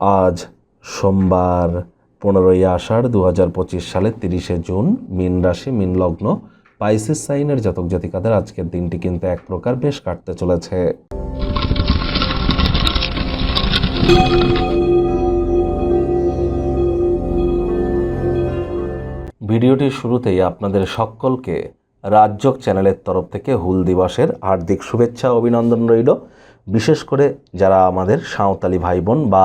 আজ সোমবার পনেরোই আষাঢ় দু হাজার পঁচিশ সালের তিরিশে জুন, মিন রাশি, মিন লগ্ন, পাইসিস সাইনের জাতক জাতিকাদের আজকের দিনটি কিন্তু এক প্রকার বেশ কাটতে চলেছে। ভিডিওটির শুরুতেই আপনাদের সকলকে রাজ্যক চ্যানেলের তরফ থেকে হুল দিবসের হার্দিক শুভেচ্ছা, অভিনন্দন রইল। বিশেষ করে যারা আমাদের সাঁওতালি ভাই বোন বা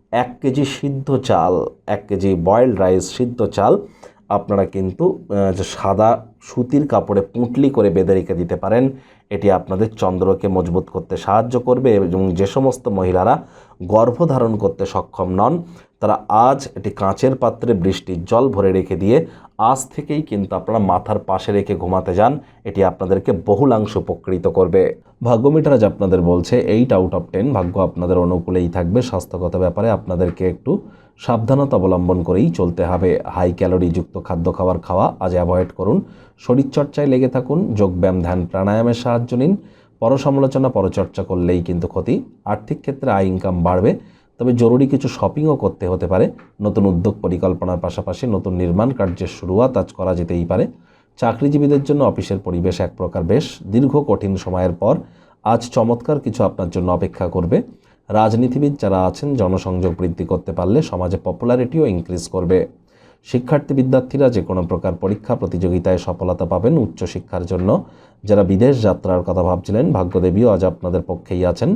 এক কেজি সিদ্ধ চাল, এক কেজি বয়েলড রাইস সিদ্ধ চাল আপনারা কিন্তু সাদা সুতির কাপড়ে পুঁটলি করে বেঁধে রেখে দিতে পারেন। এটি আপনাদের চন্দ্রকে মজবুত করতে সাহায্য করবে এবং যে সমস্ত মহিলারা গর্ভধারণ করতে সক্ষম নন তারা আজ এটি কাঁচের পাত্রে বৃষ্টির জল ভরে রেখে দিয়ে আজ থেকেই কিন্তু আপনারা মাথার পাশে রেখে ঘুমাতে যান। এটি আপনাদেরকে বহুলাংশ উপকৃত করবে। ভাগ্যমিটার আজ আপনাদের বলছে এইট আউট অফ টেন ভাগ্য আপনাদের অনুকূলেই থাকবে। স্বাস্থ্যগত ব্যাপারে আপনাদেরকে একটু সাবধানতা অবলম্বন করেই চলতে হবে। হাই ক্যালোরিযুক্ত খাদ্য খাবার খাওয়া আজ অ্যাভয়েড করুন। শরীরচর্চায় লেগে থাকুন। যোগব্যায়াম, ধ্যান, প্রাণায়ামের সাহায্য নিন। পরসমালোচনা, পরচর্চা করলেই কিন্তু ক্ষতি। আর্থিক ক্ষেত্রে আয় ইনকাম বাড়বে। তবে জরুরি কিছু শপিংও করতে হতে পারে। নতুন উদ্যোগ পরিকল্পনার পাশাপাশি নতুন নির্মাণ কার্যের শুরুয়াত আজ করা যেতেই পারে। চাকরিজীবীদের জন্য অফিসের পরিবেশ এক প্রকার বেশ। দীর্ঘ, কঠিন সময়ের পর আজ চমৎকার কিছু আপনার জন্য অপেক্ষা করবে। রাজনীতিবিদ যারা আছেন, জনসংযোগ বৃদ্ধি করতে পারলে সমাজে পপুলারিটিও ইনক্রিজ করবে। শিক্ষার্থী বিদ্যার্থীরা যে কোনো প্রকার পরীক্ষা প্রতিযোগিতায় সফলতা পাবেন উচ্চশিক্ষার জন্য। যারা বিদেশ যাত্রার কথা ভাবছিলেন, ভাগ্যদেবীও আজ আপনাদের পক্ষেই আছেন।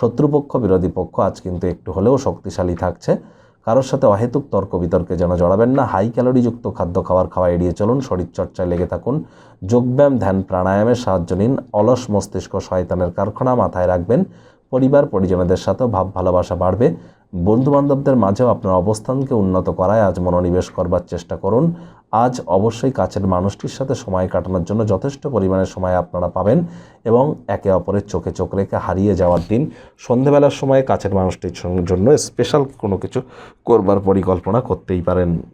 শত্রুপক্ষ, বিরোধী পক্ষ আজ কিন্তু একটু হলেও শক্তিশালী থাকছে। কারোর সাথে অহেতুক তর্ক, বিতর্কে যেন জড়াবেন না। হাই ক্যালোরিযুক্ত খাদ্য খাবার খাওয়া এড়িয়ে চলুন। শরীরচর্চায় লেগে থাকুন। যোগব্যায়াম, ধ্যান, প্রাণায়ামের সাহায্য নিন। অলস মস্তিষ্ক, শয়তানের কারখানা মাথায় রাখবেন। পরিবার, পরিজনদের সাথেও ভাব ভালোবাসা বাড়বে। বন্ধুবান্ধবদের মাঝেও আপনার অবস্থানকে উন্নত করায় আজ মনোনিবেশ করবার চেষ্টা করুন। আজ অবশ্যই কাছের মানুষটির সাথে সময় কাটানোর জন্য যথেষ্ট পরিমাণে সময় আপনারা পাবেন এবং একে অপরের চোখে চোখ রেখে হারিয়ে যাওয়ার দিন, সন্ধেবেলার সময় কাছের মানুষটির জন্য স্পেশাল কোনো কিছু করবার পরিকল্পনা করতেই পারেন।